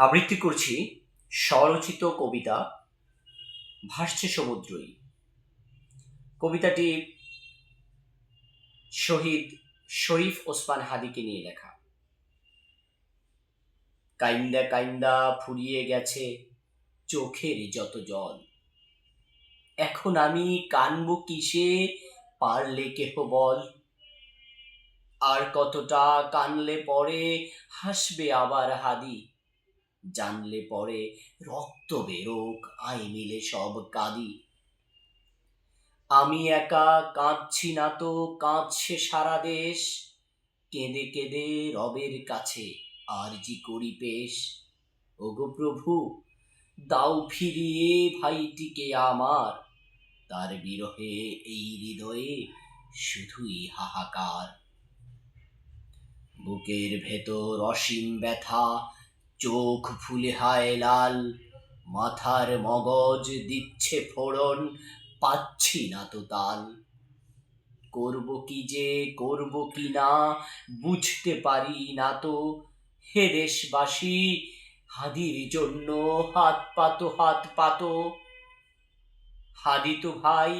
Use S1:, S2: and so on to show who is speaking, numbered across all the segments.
S1: আবৃত্তি করছি স্বরচিত কবিতা ভাসছে সমুদ্রই। কবিতাটি শহীদ শরীফ ওসমান হাদিকে নিয়ে লেখা। কাইন্দা কাইন্দা ফুরিয়ে গেছে চোখের যত জল। এখন আমি কানব কিসে, পারলে কেহ বল। আর কতটা কানলে পরে, হাসবে আবার হাদি। জানলে পরে রক্ত বেরোক আই মিলে সব কাঁদি। আমি একা কাঁদছি না তো, কাঁদছে সারা দেশ। কেঁদে কেঁদে রবের কাছে আর জি করি পেশ। ওগো প্রভু, দাও ফিরিয়ে ভাইটিকে আমার। তার বিরহে এই হৃদয়ে শুধুই হাহাকার। বুকের ভেতর অসীম ব্যথা চোখ ফুলে হায় লাল, মাথার মগজ দিচ্ছে ফোড়ন, পাচ্ছি না তো তাল। করব কি যে, করব কি না, বুঝতে পারি না তো। হে দেশবাসী, হাদির জন্য হাত পাতো হাত পাতো হাদি তো ভাই,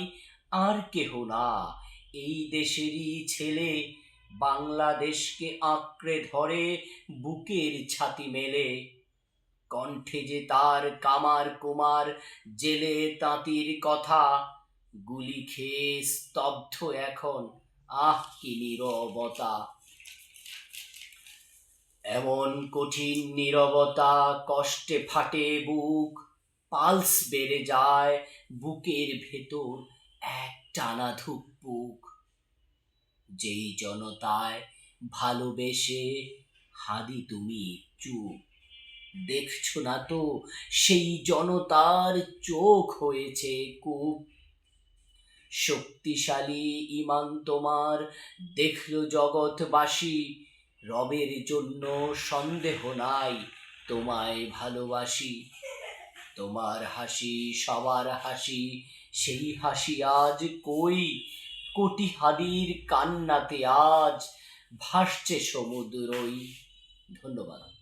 S1: আর কেহ না, এই দেশেরই ছেলে বাংলাদেশকে আঁকড়ে ধরে বুকের ছাতি মেলে। কণ্ঠে যে তার কামার কুমার, জেলে তাঁতির কথা, গুলি খেয়ে স্তব্ধ এখন, আহ, কি নীরবতা। এমন কঠিন নীরবতা কষ্টে ফাটে বুক, পালস বেড়ে যায় বুকের ভেতর এক টানা ধুকপুক। যেই জনতায় ভালোবেসে হাদি তুমি চুপ। দেখছ না তো, সেই জনতার চোখ হয়েছে কূপ। শক্তিশালী ইমান তোমার দেখল জগৎবাসী। রবের জন্য সন্দেহ নাই তোমায় ভালোবাসি। তোমার হাসি, সবার হাসি, সেই হাসি আজ কই? কোটি হাদির কান্নাতে আজ ভাসছে সমুদ্রই। ধন্যবাদ।